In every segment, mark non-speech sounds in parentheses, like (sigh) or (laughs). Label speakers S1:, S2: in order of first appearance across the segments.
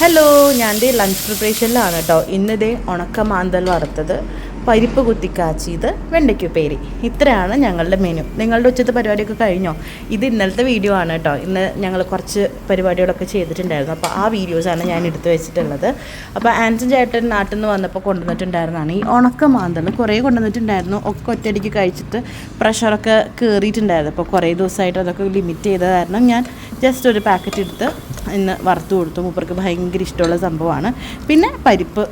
S1: Hello ഞാൻ ദേ lunch പ്രിപ്പറേഷനിലാണ് കേട്ടോ ഇന്നതേ ഉണക്ക മാന്തൽ വറുത്തത്. പരിപ്പ് കുത്തിക്കാച്ചിയത് വെണ്ടയ്ക്കുപ്പേരി ഇത്രയാണ് ഞങ്ങളുടെ മെനു നിങ്ങളുടെ ഉച്ചത്തെ പരിപാടിയൊക്കെ കഴിഞ്ഞോ? ഇത് ഇന്നലത്തെ വീഡിയോ ആണ് കേട്ടോ. ഇന്ന് ഞങ്ങൾ കുറച്ച് പരിപാടികളൊക്കെ ചെയ്തിട്ടുണ്ടായിരുന്നു. അപ്പോൾ ആ വീഡിയോസാണ് ഞാൻ എടുത്തു വെച്ചിട്ടുള്ളത്. അപ്പോൾ ആൻസൺ ചേട്ടൻ നാട്ടിൽ നിന്ന് വന്നപ്പോൾ കൊണ്ടുവന്നിട്ടുണ്ടായിരുന്നതാണ് ഈ ഉണക്ക മാന്തൽ കുറേ കൊണ്ടുവന്നിട്ടുണ്ടായിരുന്നു. ഒക്കെ ഒറ്റയടിക്ക് കഴിച്ചിട്ട് പ്രഷറൊക്കെ കയറിയിട്ടുണ്ടായിരുന്നു അപ്പോൾ കുറേ ദിവസമായിട്ട് അതൊക്കെ ലിമിറ്റ് ചെയ്ത കാരണം ഞാൻ ജസ്റ്റ് ഒരു പാക്കറ്റ് എടുത്ത് ഇന്ന് വറുത്തു കൊടുത്തു. മൂപ്പർക്ക് ഭയങ്കര ഇഷ്ടമുള്ള സംഭവമാണ്. പിന്നെ പരിപ്പ്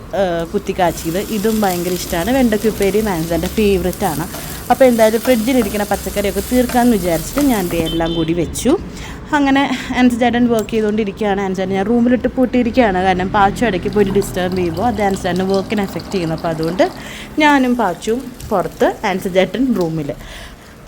S1: കുത്തിക്കാച്ചിയത്. ഇതും ഭയങ്കര ഇഷ്ടമാണ്. വെണ്ടയ്ക്കുപ്പേരി മാനേജറിന്റെ ഫേവററ്റ് ആണ്. അപ്പോൾ എന്തായാലും ഫ്രിഡ്ജിലിരിക്കുന്ന പച്ചക്കറിയൊക്കെ തീർക്കാമെന്ന് വിചാരിച്ചിട്ട് ഞാൻ എല്ലാം കൂടി വെച്ചു. അങ്ങനെ ആൻസേട്ടൻ വർക്ക് ചെയ്തുകൊണ്ടിരിക്കുകയാണ് ആൻസേട്ടൻ ഞാൻ റൂമിലിട്ട് പൂട്ടിയിരിക്കുകയാണ്. കാരണം പാച്ചു ഇടയ്ക്ക് പോയി ഡിസ്റ്റർബ് ചെയ്യുമ്പോൾ അത് ആൻസേട്ടന്റെ വർക്കിനെ എഫക്റ്റ് ചെയ്യുന്നു. അപ്പോൾ അതുകൊണ്ട് ഞാനും പാച്ചും പുറത്ത് ആൻസേട്ടൻ റൂമിൽ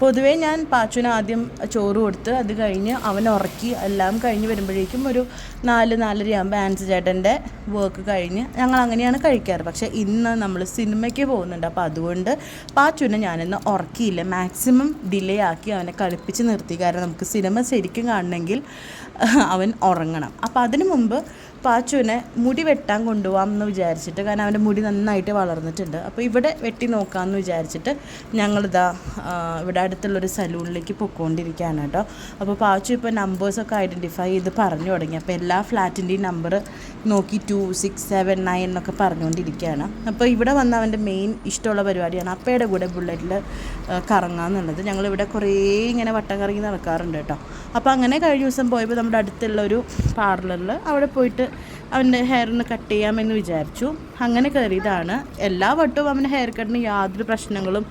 S1: പൊതുവേ ഞാൻ പാച്ചുവിന് ആദ്യം ചോറ് കൊടുത്ത് അത് കഴിഞ്ഞ് അവൻ ഉറക്കി എല്ലാം കഴിഞ്ഞ് വരുമ്പോഴേക്കും ഒരു നാല് നാലരയാകുമ്പോൾ ആൻസ് ചേട്ടന്റെ വർക്ക് കഴിഞ്ഞ് ഞങ്ങൾ അങ്ങനെയാണ് കഴിക്കാറ്. പക്ഷേ ഇന്ന് നമ്മൾ സിനിമയ്ക്ക് പോകുന്നുണ്ട്. അപ്പോൾ അതുകൊണ്ട് പാച്ചുവിനെ ഞാനിന്ന് ഉറക്കിയില്ല. മാക്സിമം ഡിലേ ആക്കി അവനെ കളിപ്പിച്ച് നിർത്തി. കാരണം നമുക്ക് സിനിമ ശരിക്കും കാണണമെങ്കിൽ അവൻ ഉറങ്ങണം. അപ്പോൾ അതിനു മുമ്പ് പാച്ചുവിനെ മുടി വെട്ടാൻ കൊണ്ടുപോകാം എന്ന് വിചാരിച്ചിട്ട് കാരണം അവന്റെ മുടി നന്നായിട്ട് വളർന്നിട്ടുണ്ട്. അപ്പോൾ ഇവിടെ വെട്ടി നോക്കാമെന്ന് വിചാരിച്ചിട്ട് ഞങ്ങളിതാ ഇവിടെ അടുത്തുള്ളൊരു സലൂണിലേക്ക് പൊയ്ക്കൊണ്ടിരിക്കുകയാണ് കേട്ടോ. അപ്പോൾ പാച്ചു ഇപ്പോൾ നമ്പേഴ്സൊക്കെ ഐഡന്റിഫൈ ചെയ്ത് പറഞ്ഞു തുടങ്ങി. അപ്പോൾ എല്ലാ ഫ്ലാറ്റിന്റെയും നമ്പർ നോക്കി ടു സിക്സ് സെവൻ നയൻ എന്നൊക്കെ പറഞ്ഞുകൊണ്ടിരിക്കുകയാണ്. അപ്പോൾ ഇവിടെ വന്ന അവന്റെ മെയിൻ ഇഷ്ടമുള്ള പരിപാടിയാണ് അപ്പയുടെ കൂടെ ബുള്ളറ്റിൽ കറങ്ങുക എന്നുള്ളത്. ഞങ്ങളിവിടെ കുറേ ഇങ്ങനെ വട്ടം കറങ്ങി നടക്കാറുണ്ട് കേട്ടോ. അപ്പോൾ അങ്ങനെ കഴിഞ്ഞ ദിവസം പോയപ്പോൾ നമ്മുടെ അടുത്തുള്ള ഒരു പാർലറിൽ അവിടെ പോയിട്ട് അവന്റെ ഹെയർ ഒന്ന് കട്ട് ചെയ്യാമെന്ന് വിചാരിച്ചു. അങ്ങനെ കയറിയതാണ്. എല്ലാ വട്ടവും അവന്റെ ഹെയർ കട്ടിന് യാതൊരു പ്രശ്നങ്ങളും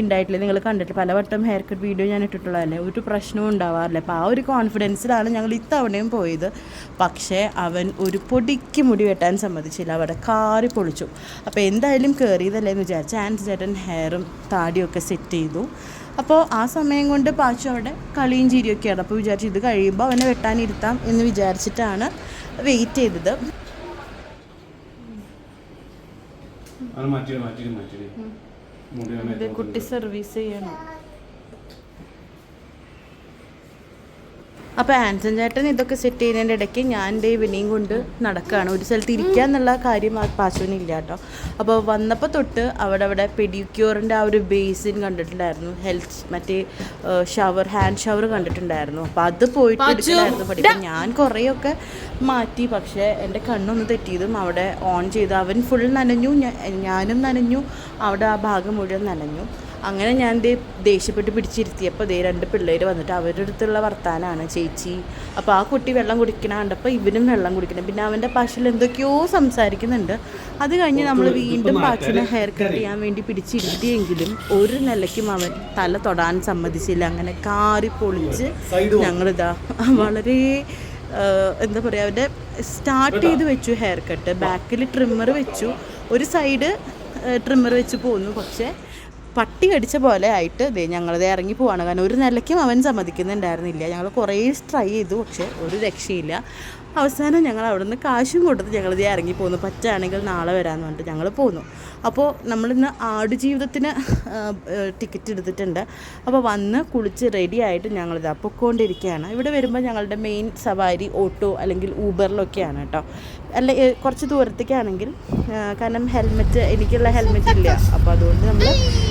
S1: ഉണ്ടായിട്ടില്ല നിങ്ങൾ കണ്ടിട്ട് പല വട്ടം ഹെയർ കട്ട് വീഡിയോ ഞാൻ ഇട്ടിട്ടുള്ളതല്ലേ? ഒരു പ്രശ്നവും ഉണ്ടാവാറില്ല. അപ്പോൾ ആ ഒരു കോൺഫിഡൻസിലാണ് ഞങ്ങൾ ഇത്തവണയും പോയത്. പക്ഷേ അവൻ ഒരു പൊടിക്ക് മുടി വെട്ടാൻ സമ്മതിച്ചില്ല. അവിടെ കാറി പൊളിച്ചു. അപ്പോൾ എന്തായാലും കയറിയതല്ലേ എന്ന് വിചാരിച്ചു ആൻഡ് ചേട്ടൻ ഹെയറും താടിയൊക്കെ സെറ്റ് ചെയ്തു. അപ്പോൾ ആ സമയം കൊണ്ട് പാച്ചു അവിടെ കളിയും ചിരിയൊക്കെയാണ്. അപ്പോൾ വിചാരിച്ചു ഇത് കഴിയുമ്പോൾ അവനെ വെട്ടാനിരുത്താം എന്ന് വിചാരിച്ചിട്ടാണ് വെയിറ്റ് ചെയ്തത്.
S2: അത് മാറ്റി മാറ്റി മാറ്റി മുടി
S1: കുട്ടി സർവീസ് ചെയ്യണം. അപ്പോൾ ആൻസൺ ചേട്ടൻ ഇതൊക്കെ സെറ്റ് ചെയ്യുന്നതിന്റെ ഇടയ്ക്ക് ഞാൻ എന്റെ ഇവനെയും കൊണ്ട് നടക്കുകയാണ് ഒരു സ്ഥലത്ത് ഇരിക്കുക എന്നുള്ള കാര്യം ആ പാശുവിനില്ല കേട്ടോ. അപ്പോൾ വന്നപ്പോൾ തൊട്ട് അവിടെ അവിടെ പെഡിക്യൂറിന്റെ ആ ഒരു ബേസിൻ കണ്ടിട്ടുണ്ടായിരുന്നു. ഹെൽത്ത് മറ്റേ ഷവർ ഹാൻഡ് ഷവർ കണ്ടിട്ടുണ്ടായിരുന്നു. അപ്പോൾ അത് പോയിട്ട് എടുക്കണമായിരുന്നു പഠിക്കും ഞാൻ കുറേയൊക്കെ മാറ്റി. പക്ഷേ എന്റെ കണ്ണൊന്ന് തെറ്റിയതും അവിടെ ഓൺ ചെയ്ത് അവൻ ഫുൾ നനഞ്ഞു. ഞാനും നനഞ്ഞു. അവിടെ ആ ഭാഗം മുഴുവൻ നനഞ്ഞു. അങ്ങനെ ഞാൻ ദേ ദേഷ്യപ്പെട്ട് പിടിച്ചിരുത്തിയപ്പോൾ ദേ രണ്ട് പിള്ളേർ വന്നിട്ട് അവരുടെ അടുത്തുള്ള വർത്താനാണ്. ചേച്ചി അപ്പോൾ ആ കുട്ടി വെള്ളം കുടിക്കണ കണ്ടപ്പോൾ ഇവനും വെള്ളം കുടിക്കണം. പിന്നെ അവന്റെ ഭാഷയിൽ എന്തൊക്കെയോ സംസാരിക്കുന്നുണ്ട്. അത് കഴിഞ്ഞ് നമ്മൾ വീണ്ടും പാച്ചിനെ ഹെയർ കട്ട് ചെയ്യാൻ വേണ്ടി പിടിച്ചിരുത്തിയെങ്കിലും ഒരു നിലയ്ക്കും അവൻ തല തൊടാൻ സമ്മതിച്ചില്ല. അങ്ങനെ കാറി പൊളിച്ച് ഞങ്ങളിതാ (laughs) വളരെ എന്താ പറയുക അവന്റെ സ്റ്റാർട്ട് ചെയ്ത് വെച്ചു ഹെയർ കട്ട് ബാക്കിൽ ട്രിമ്മർ വെച്ചു. ഒരു സൈഡ് ട്രിമ്മർ വെച്ച് പോന്നു. പക്ഷേ പട്ടി കടിച്ച പോലെ ആയിട്ട് ദേ ഞങ്ങളത് ഇറങ്ങി പോവാണ്. കാരണം ഒരു നിലയ്ക്കും അവൻ സമ്മതിക്കുന്നുണ്ടായിരുന്നില്ല. ഞങ്ങൾ കുറേ ട്രൈ ചെയ്തു പക്ഷേ ഒരു രക്ഷയില്ല. അവസാനം ഞങ്ങൾ അവിടെ നിന്ന് കാശും കൊടുത്ത് ഞങ്ങളിത് ഇറങ്ങി പോന്നു. പറ്റുകയാണെങ്കിൽ നാളെ വരാമെന്ന് പറഞ്ഞിട്ട് ഞങ്ങൾ പോന്നു. അപ്പോൾ നമ്മളിന്ന് ആടുജീവിതത്തിന് ടിക്കറ്റ് എടുത്തിട്ടുണ്ട്. അപ്പോൾ വന്ന് കുളിച്ച് റെഡി ആയിട്ട് ഞങ്ങളിത് പൊക്കോണ്ടിരിക്കുകയാണ് ഇവിടെ വരുമ്പോൾ ഞങ്ങളുടെ മെയിൻ സവാരി ഓട്ടോ അല്ലെങ്കിൽ ഊബറിലൊക്കെയാണ് കേട്ടോ. അല്ല കുറച്ച് ദൂരത്തേക്കാണെങ്കിൽ കാരണം ഹെൽമെറ്റ് എനിക്കുള്ള ഹെൽമെറ്റ് ഇല്ല. അപ്പോൾ അതുകൊണ്ട് നമ്മൾ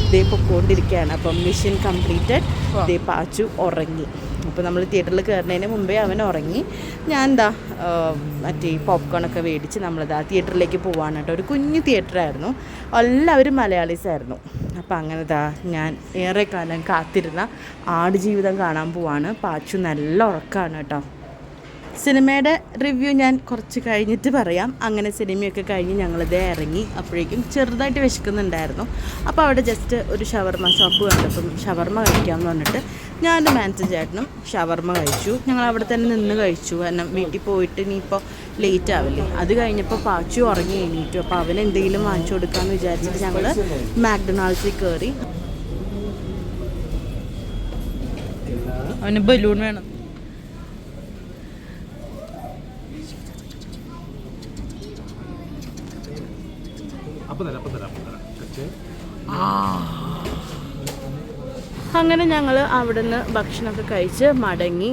S1: ഇതേ പൊക്കോണ്ടിരിക്കുകയാണ് അപ്പം മിഷൻ കംപ്ലീറ്റഡ് ഇതേ പാച്ചു ഉറങ്ങി. അപ്പോൾ നമ്മൾ തിയേറ്ററിൽ കയറുന്നതിന് മുമ്പേ അവൻ ഉറങ്ങി. ഞാൻ എന്താ മറ്റേ പോപ്കോണൊക്കെ മേടിച്ച് നമ്മളിതാ തിയേറ്ററിലേക്ക് പോവാണ് കേട്ടോ. ഒരു കുഞ്ഞു തിയേറ്ററായിരുന്നു. എല്ലാവരും മലയാളീസ് ആയിരുന്നു. അപ്പോൾ അങ്ങനെ ദാ ഞാൻ ഏറെ കാലം കാത്തിരുന്ന ആടുജീവിതം കാണാൻ പോവാണ്. പാച്ചു നല്ല ഉറക്കമാണ് കേട്ടോ. സിനിമയുടെ റിവ്യൂ ഞാൻ കുറച്ച് കഴിഞ്ഞിട്ട് പറയാം. അങ്ങനെ സിനിമയൊക്കെ കഴിഞ്ഞ് ഞങ്ങളിത് ഇറങ്ങി അപ്പോഴേക്കും ചെറുതായിട്ട് വിശക്കുന്നുണ്ടായിരുന്നു. അപ്പോൾ അവിടെ ജസ്റ്റ് ഒരു ഷവർമ ഷോപ്പ് കണ്ടപ്പം ഷവർമ കഴിക്കാമെന്ന് പറഞ്ഞിട്ട് ഞാനും മാനേജർ ചേട്ടനും ഷവർമ്മ കഴിച്ചു. ഞങ്ങൾ അവിടെ തന്നെ നിന്ന് കഴിച്ചു. കാരണം വീട്ടിൽ പോയിട്ട് ഇനിയിപ്പോൾ ലേറ്റ് ആവില്ലേ. അത് കഴിഞ്ഞപ്പോൾ പാച്ചു ഉറങ്ങി എണീറ്റു. അപ്പോൾ അവന് എന്തെങ്കിലും വാങ്ങിച്ചു കൊടുക്കാമെന്ന് വിചാരിച്ചിട്ട് ഞങ്ങൾ മാക്ഡൊണാൾഡ്സിൽ കയറി അവന് ബലൂൺ വേണം.
S2: അപ്പം തരാം അപ്പം തരാം അപ്പം തരാം. കച്ച്
S1: അങ്ങനെ ഞങ്ങൾ അവിടുന്ന് ഭക്ഷണമൊക്കെ കഴിച്ച് മടങ്ങി.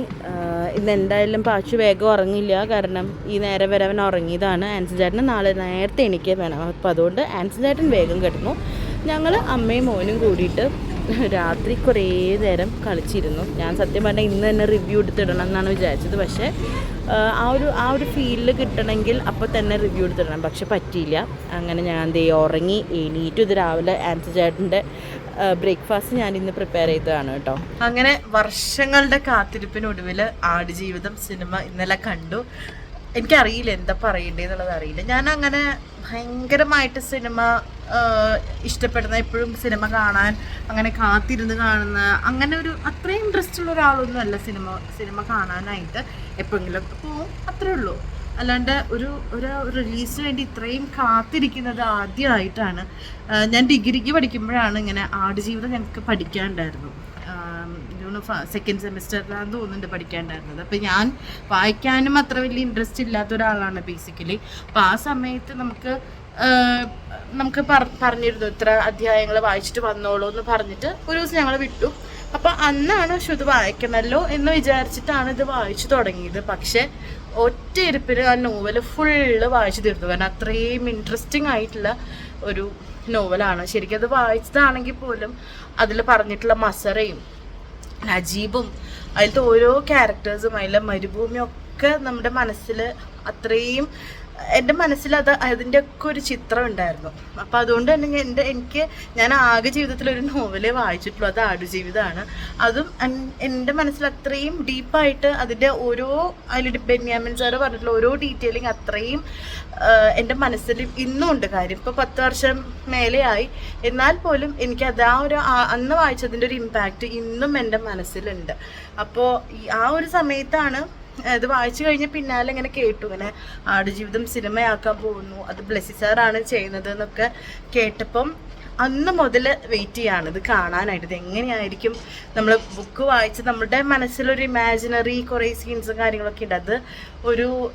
S1: ഇന്ന് എന്തായാലും പാച്ചു വേഗം ഉറങ്ങില്ല. കാരണം ഈ നേരം വരെ അവൻ ഉറങ്ങിയതാണ്. ആൻസി ചേട്ടന് നാളെ നേരത്തെ എണീക്കേ വേണം. അപ്പോൾ അതുകൊണ്ട് ആൻസി ചേട്ടൻ വേഗം കിടന്നു. ഞങ്ങൾ അമ്മയും മോനും കൂടിയിട്ട് രാത്രി കുറേ നേരം കളിച്ചിരുന്നു. ഞാൻ സത്യം പറഞ്ഞാൽ ഇന്ന് തന്നെ റിവ്യൂ എടുത്തിടണം എന്നാണ് വിചാരിച്ചത്. പക്ഷേ ആ, ആ ഒരു ആ ഒരു ഫീലിൽ കിട്ടണമെങ്കിൽ അപ്പോൾ തന്നെ റിവ്യൂ എടുത്തിടണം. പക്ഷെ പറ്റിയില്ല. അങ്ങനെ ഞാൻ ദേ ഉറങ്ങി. എണീറ്റു ഇത് രാവിലെ ആൻസി ചേട്ടന്റെ ബ്രേക്ക്ഫാസ്റ്റ് ഞാൻ ഇന്ന് പ്രിപ്പയർ ചെയ്തതാണ് കേട്ടോ. അങ്ങനെ വർഷങ്ങളുടെ കാത്തിരിപ്പിനൊടുവിൽ ആടുജീവിതം സിനിമ ഇന്നലെ കണ്ടു. എനിക്കറിയില്ല എന്താ പറയേണ്ടതെന്നുള്ളത് അറിയില്ല. ഞാൻ അങ്ങനെ ഭയങ്കരമായിട്ട് സിനിമ ഇഷ്ടപ്പെടുന്ന എപ്പോഴും സിനിമ കാണാൻ അങ്ങനെ കാത്തിരുന്ന് കാണുന്ന അങ്ങനെ ഒരു അത്രയും ഇൻട്രസ്റ്റ് ഉള്ള ഒരാളൊന്നും അല്ല സിനിമ സിനിമ കാണാനായിട്ട് എപ്പോഴെങ്കിലും പോവും അത്രേ ഉള്ളൂ. അല്ലാണ്ട് ഒരു ഒരു റിലീസിന് വേണ്ടി ഇത്രയും കാത്തിരിക്കുന്നത് ആദ്യമായിട്ടാണ്. ഞാൻ ഡിഗ്രിക്ക് പഠിക്കുമ്പോഴാണ് ഇങ്ങനെ ആടുജീവിതം ഞങ്ങൾക്ക് പഠിക്കാനുണ്ടായിരുന്നു സെക്കൻഡ് സെമിസ്റ്ററിലാന്ന് തോന്നുന്നുണ്ട് പഠിക്കാണ്ടായിരുന്നത് അപ്പം ഞാൻ വായിക്കാനും അത്ര വലിയ ഇൻട്രസ്റ്റ് ഇല്ലാത്ത ഒരാളാണ് ബേസിക്കലി അപ്പം ആ സമയത്ത് നമുക്ക് നമുക്ക് പറ- പറഞ്ഞിരുന്നു ഇത്ര അധ്യായങ്ങൾ വായിച്ചിട്ട് വന്നോളൂ എന്ന് പറഞ്ഞിട്ട് ഒരു ദിവസം ഞങ്ങൾ വിട്ടു. അപ്പം അന്നാണ് പക്ഷെ ഇത് വായിക്കണല്ലോ എന്ന് വിചാരിച്ചിട്ടാണ് ഇത് വായിച്ചു തുടങ്ങിയത്. പക്ഷെ ഒറ്റ ഇരിപ്പിന് ആ നോവൽ ഫുള്ള് വായിച്ചു തീർത്തു കാരണം അത്രയും ഇൻട്രസ്റ്റിംഗ് ആയിട്ടുള്ള ഒരു നോവലാണ്. ശരിക്കും അത് വായിച്ചതാണെങ്കിൽ പോലും അതിൽ പറഞ്ഞിട്ടുള്ള മസറയും നജീബും അതിലത്തെ ഓരോ ക്യാരക്ടേഴ്സും അതിലെ മരുഭൂമിയും ഒക്കെ നമ്മുടെ മനസ്സിൽ അത്രയും എന്റെ മനസ്സിൽ അത് അതിന്റെ ഒക്കെ ഒരു ചിത്രം ഉണ്ടായിരുന്നു. അപ്പോൾ അതുകൊണ്ട് തന്നെ എന്റെ എനിക്ക് ഞാൻ ആകെ ജീവിതത്തിൽ ഒരു നോവലേ വായിച്ചിട്ടുള്ളൂ. അത് ആടുജീവിതമാണ്. അതും എൻ- എന്റെ മനസ്സിൽ അത്രയും ഡീപ്പായിട്ട് അതിന്റെ ഓരോ അതിൽ ബെന്യാമിൻ സാറ് പറഞ്ഞിട്ടുള്ള ഓരോ ഡീറ്റെയിലിംഗ് അത്രയും എന്റെ മനസ്സിൽ ഇന്നും ഉണ്ട് കാര്യം. ഇപ്പോൾ പത്ത് വർഷം മേലെയായി. എന്നാൽ പോലും എനിക്ക് അത് ആ ഒരു അന്ന് വായിച്ചതിന്റെ ഒരു ഇമ്പാക്റ്റ് ഇന്നും എന്റെ മനസ്സിലുണ്ട്. അപ്പോൾ ആ ഒരു സമയത്താണ് ഇത് വായിച്ചു കഴിഞ്ഞ പിന്നാലെ ഇങ്ങനെ കേട്ടു. ഇങ്ങനെ ആടുജീവിതം സിനിമയാക്കാൻ പോകുന്നു. അത് ബ്ലസ്സി സാറാണ് ചെയ്യുന്നത് എന്നൊക്കെ കേട്ടപ്പം അന്ന് മുതൽ വെയിറ്റ് ചെയ്യാണ്. ഇത് കാണാനായിട്ട്. ഇത് എങ്ങനെയായിരിക്കും? നമ്മൾ ബുക്ക് വായിച്ച് നമ്മുടെ മനസ്സിലൊരു ഇമാജിനറി കുറേ സീൻസും കാര്യങ്ങളൊക്കെ ഉണ്ട്. അത് ഒരു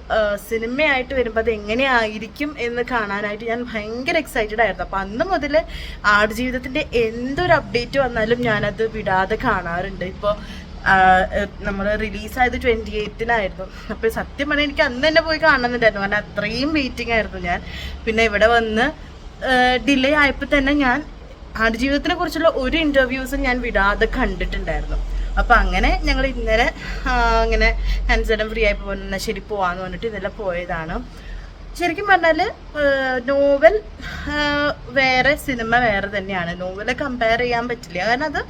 S1: സിനിമയായിട്ട് വരുമ്പോൾ അത് എങ്ങനെയായിരിക്കും എന്ന് കാണാനായിട്ട് ഞാൻ ഭയങ്കര എക്സൈറ്റഡ് ആയിരുന്നു. അപ്പോൾ അന്ന് മുതൽ ആടുജീവിതത്തിന്റെ എന്തൊരു അപ്ഡേറ്റ് വന്നാലും ഞാനത് വിടാതെ കാണാറുണ്ട്. ഇപ്പോൾ നമ്മൾ റിലീസായത് ട്വന്റി എയ്റ്റിനായിരുന്നു അപ്പോൾ സത്യം പറഞ്ഞാൽ എനിക്ക് അന്ന് തന്നെ പോയി കാണുന്നുണ്ടായിരുന്നു കാരണം അത്രയും വെയിറ്റിംഗ് ആയിരുന്നു ഞാൻ. പിന്നെ ഇവിടെ വന്ന് ഡിലേ ആയപ്പോൾ തന്നെ ഞാൻ ആടുജീവിതത്തിനെ കുറിച്ചുള്ള ഒരു ഇന്റർവ്യൂസും ഞാൻ വിടാതെ കണ്ടിട്ടുണ്ടായിരുന്നു. അപ്പോൾ അങ്ങനെ ഞങ്ങൾ ഇന്നലെ അങ്ങനെ ഹൻസഡം ഫ്രീ ആയി പോകുന്ന ശരി പോവാന്ന് പറഞ്ഞിട്ട് ഇന്നലെ പോയതാണ്. ശരിക്കും പറഞ്ഞാൽ നോവൽ വേറെ സിനിമ വേറെ തന്നെയാണ്. നോവലെ കമ്പയർ ചെയ്യാൻ പറ്റില്ല. കാരണം അത്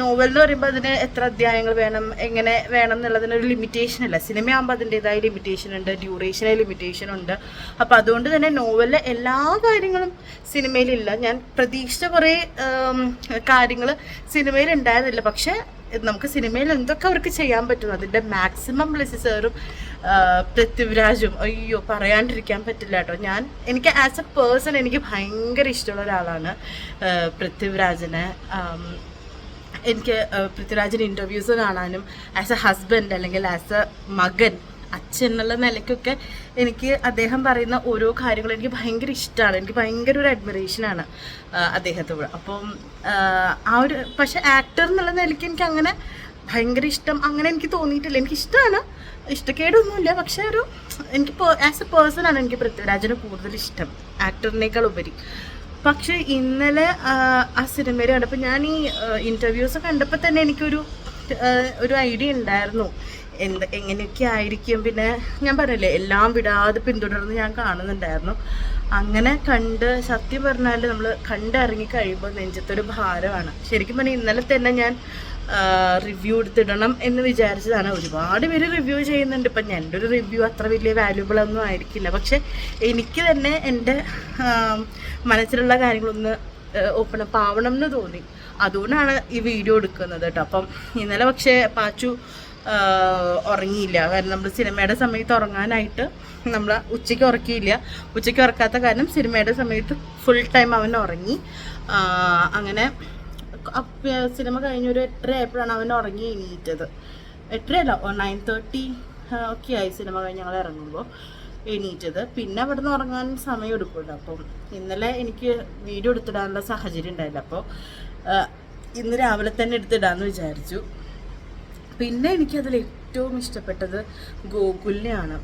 S1: നോവൽ എന്ന് പറയുമ്പോൾ അതിന് എത്ര അധ്യായങ്ങൾ വേണം എങ്ങനെ വേണം എന്നുള്ളതിന് ഒരു ലിമിറ്റേഷൻ ഇല്ല. സിനിമയാകുമ്പോൾ അതിന്റെതായ ലിമിറ്റേഷൻ ഉണ്ട് ഡ്യൂറേഷനെ ലിമിറ്റേഷൻ ഉണ്ട്. അപ്പോൾ അതുകൊണ്ട് തന്നെ നോവലിലെ എല്ലാ കാര്യങ്ങളും സിനിമയിലില്ല. ഞാൻ പ്രതീക്ഷിച്ച കുറേ കാര്യങ്ങൾ സിനിമയിൽ ഉണ്ടായിരുന്നില്ല പക്ഷേ നമുക്ക് സിനിമയിൽ എന്തൊക്കെ അവർക്ക് ചെയ്യാൻ പറ്റും അതിന്റെ മാക്സിമം പ്ലസ് സാറും പൃഥ്വിരാജും അയ്യോ പറയാണ്ടിരിക്കാൻ പറ്റില്ല കേട്ടോ. ഞാൻ എനിക്ക് ആസ് എ പേഴ്സൺ എനിക്ക് ഭയങ്കര ഇഷ്ടമുള്ള ഒരാളാണ് പൃഥ്വിരാജിനെ. എനിക്ക് പൃഥ്വിരാജിന്റെ ഇന്റർവ്യൂസ് കാണാനും ആസ് എ ഹസ്ബൻഡ് അല്ലെങ്കിൽ ആസ് എ മകൻ അച്ഛൻ എന്നുള്ള നിലയ്ക്കൊക്കെ എനിക്ക് അദ്ദേഹം പറയുന്ന ഓരോ കാര്യങ്ങളും എനിക്ക് ഭയങ്കര ഇഷ്ടമാണ്. എനിക്ക് ഭയങ്കര ഒരു അഡ്മിറേഷനാണ് അദ്ദേഹത്തോട്. അപ്പം ആ, ആ ഒരു പക്ഷെ ആക്ടർ എന്നുള്ള നിലയ്ക്ക് എനിക്ക് അങ്ങനെ ഭയങ്കര ഇഷ്ടം അങ്ങനെ എനിക്ക് തോന്നിയിട്ടില്ല. എനിക്ക് ഇഷ്ടമാണ്. ഇഷ്ടക്കേടൊന്നുമില്ല. പക്ഷെ ഒരു എനിക്ക് ആസ് എ പേഴ്സൺ ആണ് എനിക്ക് പൃഥ്വിരാജിന് കൂടുതൽ ഇഷ്ടം. ആക്ടറിനേക്കാൾ ഉപരി പക്ഷെ ഇന്നലെ ആ, സിനിമയിൽ കണ്ടപ്പോൾ ഞാൻ ഈ ഇന്റർവ്യൂസ് കണ്ടപ്പോൾ തന്നെ എനിക്കൊരു ഒരു ഐഡിയ ഉണ്ടായിരുന്നു. എന്ത് എങ്ങനെയൊക്കെ ആയിരിക്കും? പിന്നെ ഞാൻ പറഞ്ഞില്ലേ എല്ലാം വിടാതെ പിന്തുടർന്ന് ഞാൻ കാണുന്നുണ്ടായിരുന്നു. അങ്ങനെ കണ്ട് സത്യം പറഞ്ഞാൽ നമ്മൾ കണ്ടിറങ്ങി കഴിയുമ്പോൾ നെഞ്ചത്തൊരു ഭാരമാണ്. ശരിക്കും പറഞ്ഞാൽ ഇന്നലെ തന്നെ ഞാൻ റിവ്യൂ എടുത്തിടണം എന്ന് വിചാരിച്ചതാണ്. ഒരുപാട് പേര് റിവ്യൂ ചെയ്യുന്നുണ്ട്. ഇപ്പം എന്റെ ഒരു റിവ്യൂ അത്ര വലിയ വാല്യൂബിൾ ഒന്നും ആയിരിക്കില്ല. പക്ഷെ എനിക്ക് തന്നെ എന്റെ മനസ്സിലുള്ള കാര്യങ്ങളൊന്ന് ഓപ്പൺ അപ്പ് ആവണം എന്ന് തോന്നി. അതുകൊണ്ടാണ് ഈ വീഡിയോ എടുക്കുന്നത് കേട്ടോ. അപ്പം ഇന്നലെ പക്ഷേ പാച്ചു ഉറങ്ങിയില്ല. കാരണം നമ്മൾ സിനിമയുടെ സമയത്ത് ഉറങ്ങാനായിട്ട് നമ്മൾ ഉച്ചയ്ക്ക് ഉറക്കിയില്ല. ഉച്ചയ്ക്ക് ഉറക്കാത്ത കാരണം സിനിമയുടെ സമയത്ത് ഫുൾ ടൈം അവൻ ഉറങ്ങി. അങ്ങനെ സിനിമ കഴിഞ്ഞൊരു എട്ടര ആയപ്പോഴാണ് അവൻ ഉറങ്ങി എണീറ്റത്. എട്ടരയല്ല നയൻ തേർട്ടി ഒക്കെ ആയി സിനിമ കഴിഞ്ഞ് ഞങ്ങൾ ഇറങ്ങുമ്പോൾ എണീറ്റത്. പിന്നെ അവിടെ നിന്ന് ഉറങ്ങാൻ സമയം എടുക്കുമല്ലോ അപ്പം ഇന്നലെ എനിക്ക് വീഡിയോ എടുത്തിടാനുള്ള സാഹചര്യം ഉണ്ടായില്ല. അപ്പോൾ ഇന്ന് രാവിലെ തന്നെ എടുത്തിടാമെന്ന് വിചാരിച്ചു. പിന്നെ എനിക്കതിൽ ഏറ്റവും ഇഷ്ടപ്പെട്ടത് ഗോകുലിനെയാണ്.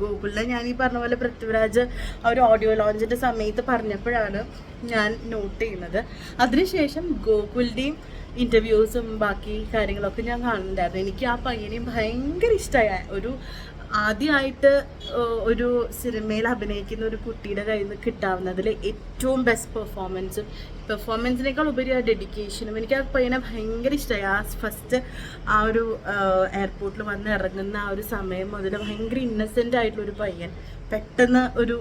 S1: ഗൂഗിളിൽ ഞാൻ ഈ പറഞ്ഞ പോലെ പൃഥ്വിരാജ് ആ ഒരു ഓഡിയോ ലോഞ്ചിന്റെ സമയത്ത് പറഞ്ഞപ്പോഴാണ് ഞാൻ നോട്ട് ചെയ്യുന്നത്. അതിനുശേഷം ഗോകുലിന്റെയും ഇന്റർവ്യൂസും ബാക്കി കാര്യങ്ങളൊക്കെ ഞാൻ കാണുന്നുണ്ടായിരുന്നു. എനിക്ക് ആ പയ്യനെയും ഭയങ്കര ഇഷ്ടമായ ഒരു ആദ്യമായിട്ട് ഒരു സിനിമയിൽ അഭിനയിക്കുന്ന ഒരു കുട്ടിയുടെ കയ്യിൽ നിന്ന് കിട്ടാവുന്നതിൽ ഏറ്റവും ബെസ്റ്റ് പെർഫോമൻസും പെർഫോമൻസിനേക്കാൾ ഉപരി ആ ഡെഡിക്കേഷനും എനിക്ക് ആ പയ്യനെ ഭയങ്കര ഇഷ്ടമായി ആ ഫസ്റ്റ് ആ ഒരു എയർപോർട്ടിൽ വന്ന് ഇറങ്ങുന്ന ആ ഒരു സമയം മുതൽ ഭയങ്കര ഇന്നസെന്റ് ആയിട്ടുള്ള ഒരു പയ്യൻ. പെട്ടെന്ന് ഒരു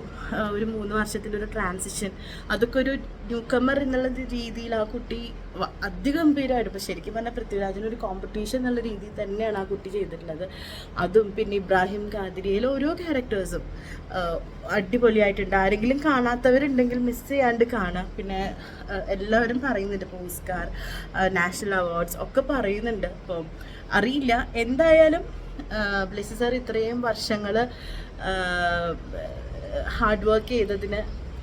S1: ഒരു മൂന്ന് വർഷത്തിന്റെ ഒരു ട്രാൻസിഷൻ അതൊക്കെ ഒരു ന്യൂ കമ്മർ എന്നുള്ള രീതിയിൽ ആ കുട്ടി അതിഗംഭീരമായിട്ട് ഇപ്പോൾ ശരിക്കും പറഞ്ഞാൽ പൃഥ്വിരാജിനൊരു കോമ്പറ്റീഷൻ എന്നുള്ള രീതിയിൽ തന്നെയാണ് ആ കുട്ടി ചെയ്തിട്ടുള്ളത്. അതും പിന്നെ ഇബ്രാഹിം ഖാദിരിയിലെ ഓരോ ക്യാരക്ടേഴ്സും അടിപൊളിയായിട്ടുണ്ട്. ആരെങ്കിലും കാണാത്തവരുണ്ടെങ്കിൽ മിസ് ചെയ്യാണ്ട് കാണാം. പിന്നെ എല്ലാവരും പറയുന്നുണ്ട് പോസ്കാർ നാഷണൽ അവാർഡ്സ് ഒക്കെ പറയുന്നുണ്ട്. അപ്പം അറിയില്ല. എന്തായാലും ബ്ലെസ്സി സാർ ഇത്രയും വർഷങ്ങൾ ഹാർഡ് വർക്ക് ചെയ്തതിന്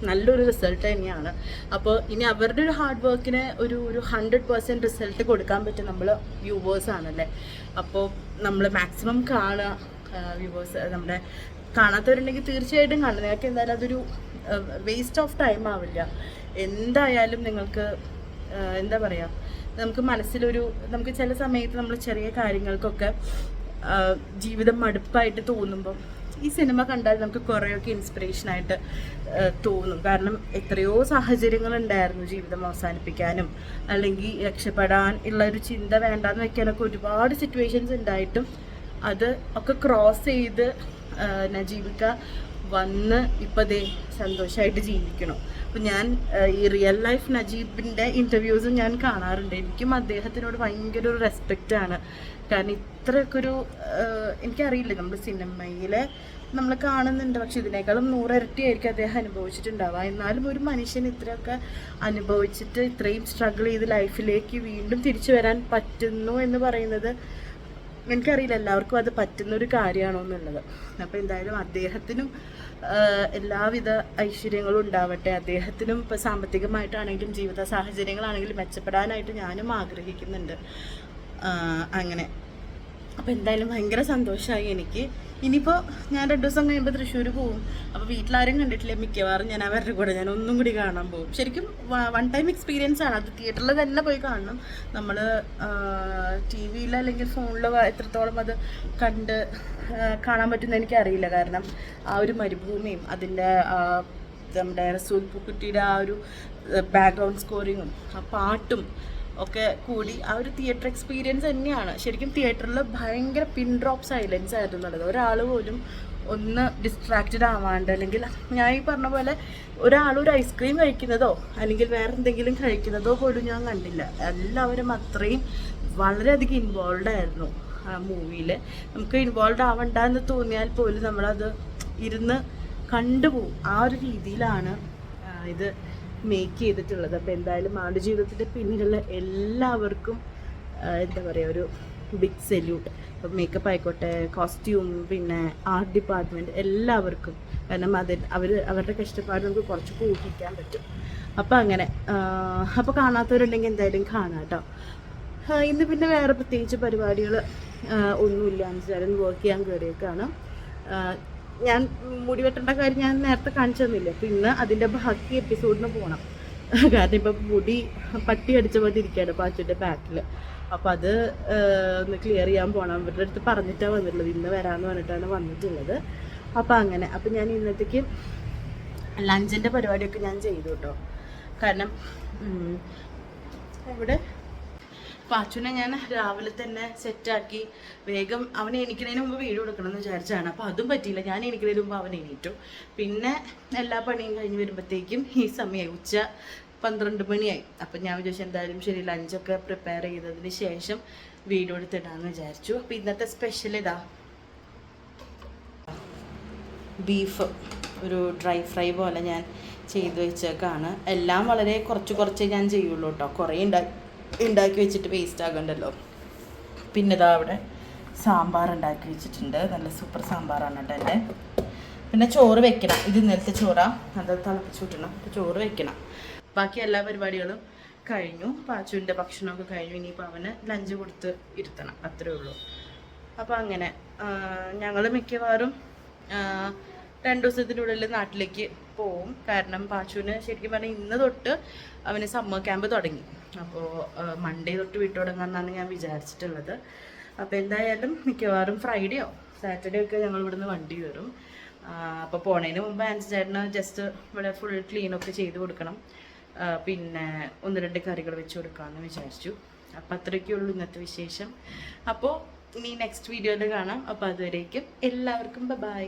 S1: നല്ലൊരു റിസൾട്ട് തന്നെയാണ്. അപ്പോൾ ഇനി അവരുടെ ഒരു ഹാർഡ് വർക്കിന് ഒരു ഒരു ഹൺഡ്രഡ് പെർസെന്റ് റിസൾട്ട് കൊടുക്കാൻ പറ്റും നമ്മൾ വ്യൂവേഴ്സ് ആണല്ലേ? അപ്പോൾ നമ്മൾ മാക്സിമം കാണുക വ്യൂവേഴ്സ് നമ്മുടെ കാണാത്തവരുണ്ടെങ്കിൽ തീർച്ചയായിട്ടും കാണുക. നിങ്ങൾക്ക് എന്തായാലും അതൊരു വേസ്റ്റ് ഓഫ് ടൈം ആവില്ല. എന്തായാലും നിങ്ങൾക്ക് എന്താ പറയുക നമുക്ക് മനസ്സിലൊരു നമുക്ക് ചില സമയത്ത് നമ്മൾ ചെറിയ കാര്യങ്ങൾക്കൊക്കെ ജീവിതം മടുപ്പായിട്ട് തോന്നുമ്പോൾ ഈ സിനിമ കണ്ടാൽ നമുക്ക് കുറേയൊക്കെ ഇൻസ്പിറേഷനായിട്ട് തോന്നും. കാരണം എത്രയോ സാഹചര്യങ്ങൾ ഉണ്ടായിരുന്നു ജീവിതം അവസാനിപ്പിക്കാനും അല്ലെങ്കിൽ രക്ഷപ്പെടാൻ ഉള്ള ഒരു ചിന്ത വേണ്ടാന്ന് വെക്കാനൊക്കെ ഒരുപാട് സിറ്റുവേഷൻസ് ഉണ്ടായിട്ടും അത് ഒക്കെ ക്രോസ് ചെയ്ത് നജീവിക്ക വന്ന് ഇപ്പം ദേ സന്തോഷമായിട്ട് ജീവിക്കണം. അപ്പം ഞാൻ ഈ റിയൽ ലൈഫ് നജീബിന്റെ ഇന്റർവ്യൂസും ഞാൻ കാണാറുണ്ട്. എനിക്കും അദ്ദേഹത്തിനോട് ഭയങ്കര ഒരു റെസ്പെക്റ്റാണ് കാരണം ഇത്രയൊക്കെ ഒരു എനിക്കറിയില്ല. നമ്മൾ സിനിമയിലെ നമ്മൾ കാണുന്നുണ്ട്. പക്ഷെ ഇതിനേക്കാളും നൂറിരട്ടി ആയിരിക്കും അദ്ദേഹം അനുഭവിച്ചിട്ടുണ്ടാവുക. എന്നാലും ഒരു മനുഷ്യൻ ഇത്രയൊക്കെ അനുഭവിച്ചിട്ട് ഇത്രയും സ്ട്രഗിൾ ചെയ്ത് ലൈഫിലേക്ക് വീണ്ടും തിരിച്ചു വരാൻ പറ്റുന്നു എന്ന് പറയുന്നത് എനിക്കറിയില്ല എല്ലാവർക്കും അത് പറ്റുന്ന ഒരു കാര്യമാണോ എന്നുള്ളത്. അപ്പോൾ എന്തായാലും അദ്ദേഹത്തിനും എല്ലാവിധ ഐശ്വര്യങ്ങളും ഉണ്ടാവട്ടെ. അദ്ദേഹത്തിനും ഇപ്പോൾ സാമ്പത്തികമായിട്ടാണെങ്കിലും ജീവിത സാഹചര്യങ്ങളാണെങ്കിലും മെച്ചപ്പെടാനായിട്ട് ഞാനും ആഗ്രഹിക്കുന്നുണ്ട്. അങ്ങനെ. അപ്പോൾ എന്തായാലും ഭയങ്കര സന്തോഷമായി എനിക്ക്. ഇനിയിപ്പോൾ ഞാൻ രണ്ട് ദിവസം കഴിയുമ്പോൾ തൃശ്ശൂർ പോകും അപ്പോൾ വീട്ടിലാരും കണ്ടിട്ടില്ല. മിക്കവാറും ഞാൻ അവരുടെ കൂടെ ഞാൻ ഒന്നും കൂടി കാണാൻ പോകും. ശരിക്കും വൺ ടൈം എക്സ്പീരിയൻസ് ആണ്. അത് തിയേറ്ററിൽ തന്നെ പോയി കാണണം. നമ്മൾ ടി വിയിൽ അല്ലെങ്കിൽ ഫോണിൽ എത്രത്തോളം അത് കണ്ട് കാണാൻ പറ്റുന്ന എനിക്കറിയില്ല. കാരണം ആ ഒരു മരുഭൂമിയും അതിന്റെ നമ്മുടെ റസൂൽ പൂക്കുട്ടിയുടെ ആ ഒരു ബാക്ക്ഗ്രൗണ്ട് സ്കോറിങ്ങും ആ പാട്ടും ഒക്കെ കൂടി ആ ഒരു തിയേറ്റർ എക്സ്പീരിയൻസ് തന്നെയാണ്. ശരിക്കും തിയേറ്ററിൽ ഭയങ്കര പിൻ ഡ്രോപ്പ് സൈലൻസ് ആയിരുന്നു ഉള്ളത് ഒരാൾ പോലും ഒന്ന് ഡിസ്ട്രാക്റ്റഡ് ആവാണ്ട് അല്ലെങ്കിൽ ഞാൻ ഈ പറഞ്ഞ പോലെ ഒരാൾ ഒരു ഐസ്ക്രീം കഴിക്കുന്നതോ അല്ലെങ്കിൽ വേറെ എന്തെങ്കിലും കഴിക്കുന്നതോ പോലും ഞാൻ കണ്ടില്ല. എല്ലാവരും അത്രയും വളരെയധികം ഇൻവോൾവ് ആയിരുന്നു ആ മൂവിയിൽ നമുക്ക് ഇൻവോൾവ് ആവണ്ട എന്ന് തോന്നിയാൽ പോലും നമ്മളത് ഇരുന്ന് കണ്ടുപോകും. ആ ഒരു രീതിയിലാണ് ഇത് മേക്ക് ചെയ്തിട്ടുള്ളത്. അപ്പോൾ എന്തായാലും ആടുജീവിതത്തിന്റെ പിന്നിലുള്ള എല്ലാവർക്കും എന്താ പറയുക ഒരു ബിഗ് സെല്യൂട്ട് ഇപ്പം മേക്കപ്പ് ആയിക്കോട്ടെ കോസ്റ്റ്യൂം പിന്നെ ആർട്ട് ഡിപ്പാർട്ട്മെന്റ് എല്ലാവർക്കും. കാരണം അതിൽ അവർ അവരുടെ കഷ്ടപ്പാട് നമുക്ക് കുറച്ച് ഊഹിക്കാൻ പറ്റും. അപ്പോൾ അങ്ങനെ അപ്പോൾ കാണാത്തവരുണ്ടെങ്കിൽ എന്തായാലും കാണാം കേട്ടോ ഇന്ന് പിന്നെ വേറെ പ്രത്യേകിച്ച് പരിപാടികൾ ഒന്നുമില്ല. എന്ന് വർക്ക് ചെയ്യാൻ കയറിയേക്കാണ് ഞാൻ മുടി വെട്ടേണ്ട കാര്യം ഞാൻ നേരത്തെ കാണിച്ചു തന്നില്ല? അപ്പം ഇന്ന് അതിന്റെ ബാക്കി എപ്പിസോഡിന് പോകണം കാരണം ഇപ്പം മുടി പട്ടി അടിച്ച പോലെ ഇരിക്കുകയാണ് പാച്ചിന്റെ ബാക്കിൽ അപ്പം അത് ഒന്ന് ക്ലിയർ ചെയ്യാൻ പോകണം ഇവരുടെ അടുത്ത് പറഞ്ഞിട്ടാണ് വന്നിട്ടുള്ളത്. ഇന്ന് വരാമെന്ന് പറഞ്ഞിട്ടാണ് വന്നിട്ടുള്ളത്. അപ്പം അങ്ങനെ. അപ്പം ഞാൻ ഇന്നത്തേക്ക് ലഞ്ചിന്റെ പരിപാടിയൊക്കെ ഞാൻ ചെയ്തു കേട്ടോ. കാരണം ഉം, ഇവിടെ പാച്ചുനെ ഞാൻ രാവിലെ തന്നെ സെറ്റാക്കി വേഗം അവൻ എണീക്കുന്നതിന് മുമ്പ് വീട് കൊടുക്കണം എന്ന് വിചാരിച്ചാണ് അപ്പോൾ അതും പറ്റിയില്ല. ഞാൻ എണീക്കുന്നതിന് മുമ്പ് അവൻ എണീറ്റു. പിന്നെ എല്ലാ പണിയും കഴിഞ്ഞ് വരുമ്പോഴത്തേക്കും ഈ സമയമായി ഉച്ച പന്ത്രണ്ട് മണിയായി. അപ്പം ഞാൻ വിചാരിച്ചു എന്തായാലും ശരി ലഞ്ചൊക്കെ പ്രിപ്പയർ ചെയ്തതിന് ശേഷം വീഡിയോ കൊടുത്തിടാന്ന് വിചാരിച്ചു. അപ്പോൾ ഇന്നത്തെ സ്പെഷ്യൽ ഇതാ. ബീഫ് ഒരു ഡ്രൈ ഫ്രൈ പോലെ ഞാൻ ചെയ്തു വെച്ചേക്കാണ്. എല്ലാം വളരെ കുറച്ച് കുറച്ച് ഞാൻ ചെയ്യുള്ളൂ കേട്ടോ. കുറേ ഉണ്ടാക്കി ഉണ്ടാക്കി വെച്ചിട്ട് വേസ്റ്റ് ആകണ്ടല്ലോ പിന്നെ ഇതാ അവിടെ സാമ്പാർ ഉണ്ടാക്കി വെച്ചിട്ടുണ്ട്. നല്ല സൂപ്പർ സാമ്പാറാണ് കേട്ടോ എന്റെ. പിന്നെ ചോറ് വെക്കണം. ഇത് ഇന്നലത്തെ ചോറാ. അത് തിളപ്പിച്ച് വിട്ടണം ചോറ് വെക്കണം. ബാക്കി എല്ലാ പരിപാടികളും കഴിഞ്ഞു. പാച്ചുവിന്റെ ഭക്ഷണമൊക്കെ കഴിഞ്ഞു. ഇനിയിപ്പോൾ അവന് ലഞ്ച് കൊടുത്ത് ഇരുത്തണം. അത്രേ ഉള്ളൂ. അപ്പോൾ അങ്ങനെ ഞങ്ങൾ മിക്കവാറും രണ്ട് ദിവസത്തിനുള്ളിൽ നാട്ടിലേക്ക് പോവും. കാരണം പാച്ചുവിന് ശരിക്കും പറഞ്ഞാൽ ഇന്ന് തൊട്ട് അവന് സമ്മർ ക്യാമ്പ് തുടങ്ങി. അപ്പോൾ മൺഡേ തൊട്ട് വിട്ടു തുടങ്ങാമെന്നാണ് ഞാൻ വിചാരിച്ചിട്ടുള്ളത്. അപ്പോൾ എന്തായാലും മിക്കവാറും ഫ്രൈഡേയോ സാറ്റർഡേ ഒക്കെ ഞങ്ങൾ ഇവിടുന്ന് വണ്ടി വരും അപ്പോൾ പോണതിന് മുമ്പ് ആൻസ് ചേട്ടന് ജസ്റ്റ് ഇവിടെ ഫുൾ ക്ലീനൊക്കെ ചെയ്ത് കൊടുക്കണം. പിന്നെ ഒന്ന് രണ്ട് കറികൾ വെച്ച് കൊടുക്കാമെന്ന് വിചാരിച്ചു. അപ്പോൾ അത്രയ്ക്കുള്ളൂ ഇന്നത്തെ വിശേഷം. അപ്പോൾ ഇനി നെക്സ്റ്റ് വീഡിയോയിൽ കാണാം. അപ്പോൾ അതുവരേക്കും എല്ലാവർക്കും ബൈ